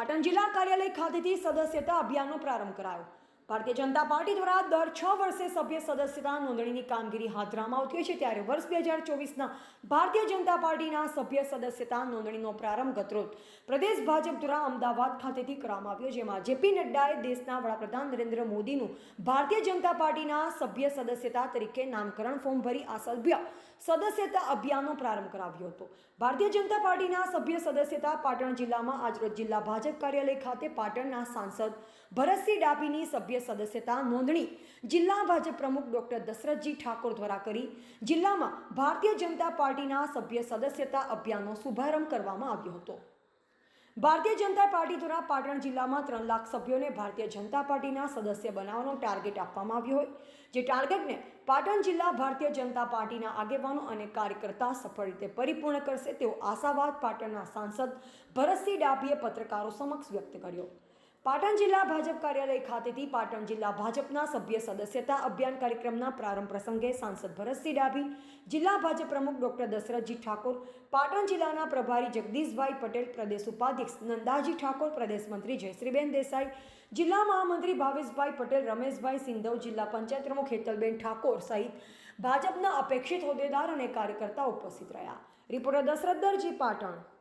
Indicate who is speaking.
Speaker 1: પાટણ જિલ્લા કાર્યાલય ખાતેથી સદસ્યતા અભિયાનનો પ્રારંભ કરાયો. ભારતીય જનતા પાર્ટી દ્વારા દર છ વર્ષે સભ્ય સદસ્યતા નોંધણીની કામગીરી હાથ ધરવામાં આવતી હોય છે. ત્યારે વર્ષ બે હજાર ચોવીસના ભારતીય જનતા પાર્ટીના સભ્ય સદસ્યતા નોંધણીનો પ્રારંભ ગતરોત પ્રદેશ ભાજપ દ્વારા અમદાવાદ ખાતેથી કરવામાં આવ્યો, જેમાં જેપી નડ્ડાએ દેશના વડાપ્રધાન નરેન્દ્ર મોદીનું ભારતીય જનતા પાર્ટીના સભ્ય સદસ્યતા તરીકે નામકરણ ફોર્મ ભરી આ સભ્ય સદસ્યતા અભિયાનનો પ્રારંભ કરાવ્યો હતો. ભારતીય જનતા પાર્ટીના સભ્ય સદસ્યતા પાટણ જિલ્લામાં આજરોજ જિલ્લા ભાજપ કાર્યાલય ખાતે પાટણના સાંસદ ભરતસિંહ ડાભીની સભ્ય સદસ્યતા નોંધણી જિલ્લા ભાજપ પ્રમુખ ડોક્ટર દશરથજી ઠાકોર દ્વારા કરી. જિલ્લામાં ભારતીય જનતા પાર્ટીના સભ્ય સદસ્યતા અભિયાનનો શુભારંભ કરવામાં આવ્યો હતો. ભારતીય જનતા પાર્ટી દ્વારા પાટણ જિલ્લામાં ત્રણ લાખ સભ્યોને ભારતીય જનતા પાર્ટીના સદસ્ય બનાવવાનો ટાર્ગેટ આપવામાં આવ્યો હોય. જે ટાર્ગેટને પાટણ જિલ્લા ભારતીય જનતા પાર્ટીના આગેવાનો અને કાર્યકર્તા સફળ રીતે પરિપૂર્ણ કરશે તેવો આશાવાદ પાટણના સાંસદ ભરતસિંહ ડાભીએ પત્રકારો સમક્ષ વ્યક્ત કર્યો. પાટણ જિલ્લા ભાજપ કાર્યાલય ખાતેથી પાટણ જિલ્લા ભાજપના સભ્ય સદસ્યતા અભિયાન કાર્યક્રમના પ્રારંભ પ્રસંગે સાંસદ ભરતસિંહ ડાભી, જિલ્લા ભાજપ પ્રમુખ ડોક્ટર દશરથજી ઠાકોર, પાટણ જિલ્લાના પ્રભારી જગદીશભાઈ પટેલ, પ્રદેશ ઉપાધ્યક્ષ નંદાજી ઠાકોર, પ્રદેશ મંત્રી જયશ્રીબેન દેસાઈ, જિલ્લા મહામંત્રી ભાવેશભાઈ પટેલ, રમેશભાઈ સિંધવ, જિલ્લા પંચાયત પ્રમુખ હેતલબેન ઠાકોર સહિત ભાજપના અપેક્ષિત હોદ્દેદાર અને કાર્યકર્તાઓ ઉપસ્થિત રહ્યા. રિપોર્ટર દશરથ દરજી પાટણ.